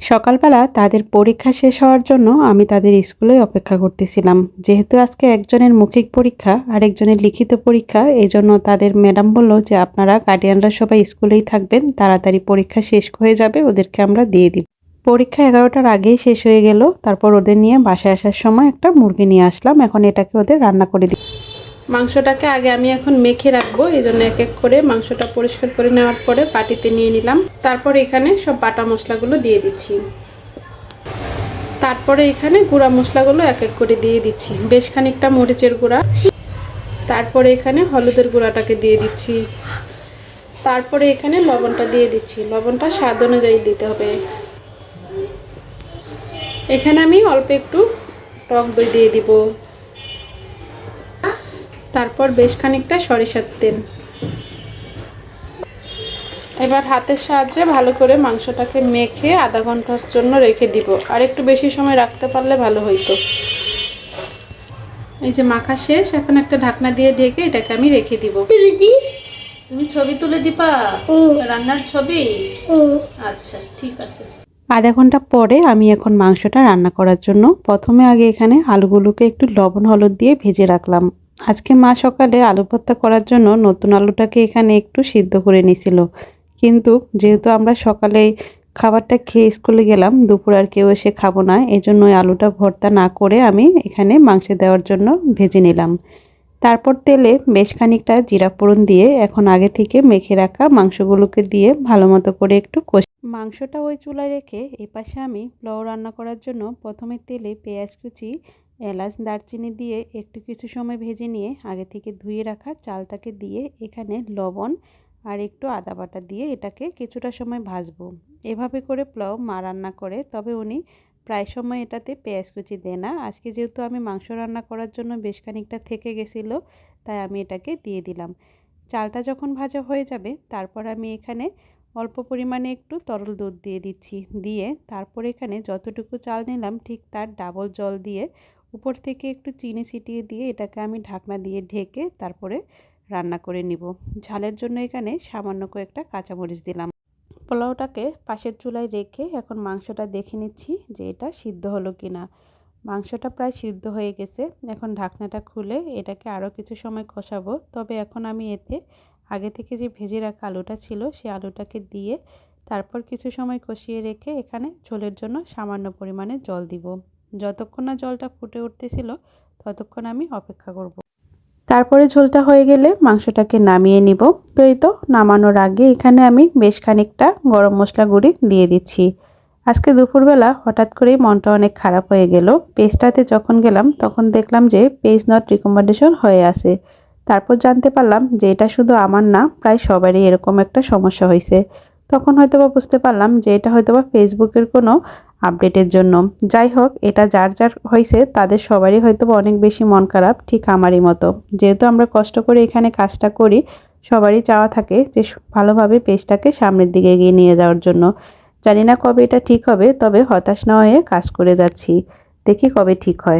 সকালবেলা তাদের পরীক্ষা শেষ হওয়ার জন্য আমি তাদের স্কুলে অপেক্ষা করতেছিলাম। যেহেতু আজকে একজনের মৌখিক পরীক্ষা আর একজনের লিখিত পরীক্ষা এই জন্য তাদের ম্যাডাম বলল যে, আপনারা গার্ডিয়ানরা সবাই স্কুলেই থাকবেন, তাড়াতাড়ি পরীক্ষা শেষ হয়ে যাবে, ওদেরকে আমরা দিয়ে দিব। পরীক্ষা এগারোটার আগেই শেষ হয়ে গেল। তারপর ওদের নিয়ে বাসায় আসার সময় একটা মুরগি নিয়ে আসলাম। এখন এটাকে ওদের রান্না করে দিই। মাংসটাকে আগে আমি এখন মেখে রাখব, এই জন্য এক এক করে মাংসটা পরিষ্কার করে নেওয়ার পরে বাটিতে নিয়ে নিলাম। তারপর এখানে সব বাটা মশলাগুলো দিয়ে দিচ্ছি। তারপরে এখানে গুঁড়া মশলাগুলো এক এক করে দিয়ে দিচ্ছি। বেশ খানিকটা মরিচের গুঁড়া। তারপরে এখানে হলুদের গুঁড়াটাকে দিয়ে দিচ্ছি। তারপরে এখানে লবণটা দিয়ে দিচ্ছি। লবণটা স্বাদ অনুযায়ী দিতে হবে। এখানে আমি অল্প একটু টক দই দিয়ে দিব। তারপর বেশ খানিকটা সরিষার তেল। এবার হাতের সাহায্যে ভালো করে মাংসটাকে মেখে আধা ঘণ্টার জন্য রেখে দিব। আর একটু বেশি সময় রাখতে পারলে ভালো হইতো। এই যে মাখা শেষ, এখন একটা ঢাকনা দিয়ে ঢেকে এটাকে আমি রেখে দিব। তুমি ছবি তুলে দিবা? রান্নার ছবি? আচ্ছা ঠিক আছে। আধা ঘণ্টা পরে আমি এখন মাংসটা রান্না করার জন্য প্রথমে আগে এখানে আলুগুলোকে একটু লবণ, হলুদ দিয়ে ভেজে রাখলাম। আজকে মা সকালে আলু ভর্তা করার জন্য নতুন আলুটাকে এখানে একটু সিদ্ধ করে নিছিল। কিন্তু যেহেতু আমরা সকালে খাবারটা খেয়ে স্কুলে গেলাম, দুপুর আর কেউ এসে খাব না এই জন্য ওই আলুটা ভর্তা না করে আমি এখানে মাংসে দেওয়ার জন্য ভেজে নিলাম। তারপর তেলে বেশ খানিকটা জিরা ফোড়ন দিয়ে এখন আগে থেকে মেখে রাখা মাংসগুলোকে দিয়ে ভালো মতো করে একটু কষি মাংসটা ওই চুলায় রেখে এপাশে আমি পোলাও রান্না করার জন্য প্রথমে তেলে পেঁয়াজ কুচি এলাচ দারচিনি দিয়ে একটু কিছু সময় ভেজে নিয়ে আগে থেকে ধুয়ে রাখা চালটাকে দিয়ে এখানে লবণ আর একটু আদা বাটা দিয়ে এটাকে কিছুটা সময় ভাজবো। এভাবে করে পোলাও মা রান্না করে, তবে উনি প্রায় সময় এটাতে পেঁয়াজ কুচি দেয় না। আজকে যেহেতু আমি মাংস রান্না করার জন্য বেশ খানিকটা থেকে গেছিল, তাই আমি এটাকে দিয়ে দিলাম। চালটা যখন ভাজা হয়ে যাবে, তারপর আমি এখানে অল্প পরিমাণে একটু তরল দুধ দিয়ে দিচ্ছি। দিয়ে তারপর এখানে যতটুকু চাল নিলাম, ঠিক তার ডাবল জল দিয়ে উপর থেকে একটু চিনি ছিটিয়ে দিয়ে এটাকে আমি ঢাকনা দিয়ে ঢেকে তারপরে রান্না করে নিব। ঝালের জন্য এখানে সামান্য কয়েকটা কাঁচামরিচ দিলাম। পোলাওটাকে পাশের চুলায় রেখে এখন মাংসটা দেখে নিচ্ছি যে এটা সিদ্ধ হলো কি না মাংসটা প্রায় সিদ্ধ হয়ে গেছে। এখন ঢাকনাটা খুলে এটাকে আরও কিছু সময় কষাবো। তবে এখন আমি এতে আগে থেকে যে ভেজে রাখা আলুটা ছিল সেই আলুটাকে দিয়ে তারপর কিছু সময় কষিয়ে রেখে এখানে ঝোলের জন্য সামান্য পরিমাণে জল দিব। যতক্ষণ না জলটা ফুটে উঠতেছিল, ততক্ষণ আমি অপেক্ষা করব। তারপরে ঝোলটা হয়ে গেলে মাংসটাকে নামিয়ে নিব। তো এই তো, নামানোর আগে এখানে আমি বেশ খানিকটা গরম মশলা গুঁড়ি দিয়ে দিচ্ছি। আজকে দুপুরবেলা হঠাৎ করেই মনটা অনেক খারাপ হয়ে গেল। পেজটাতে যখন গেলাম, তখন দেখলাম যে পেজ নট রিকমেন্ডেশন হয়ে আছে। তারপর জানতে পারলাম যে এটা শুধু আমার না, প্রায় সবারই এরকম একটা সমস্যা হয়েছে। তখন হয়তোবা বুঝতে পারলাম যে এটা হয়তোবা ফেসবুকের কোনো আপডেটের জন্য। যাই হোক, এটা যার যার হয়েছে, তাদের সবারই হয়তো অনেক বেশি মন খারাপ, ঠিক আমারই মতো। যেহেতু আমরা কষ্ট করে এখানে কাজটা করি, সবারই চাওয়া থাকে যে ভালোভাবে পেজটাকে সামনের দিকে এগিয়ে নিয়ে যাওয়ার জন্য। জানি না কবে এটা ঠিক হবে, তবে হতাশ না হয়ে কাজ করে যাচ্ছি। দেখি কবে ঠিক হয়।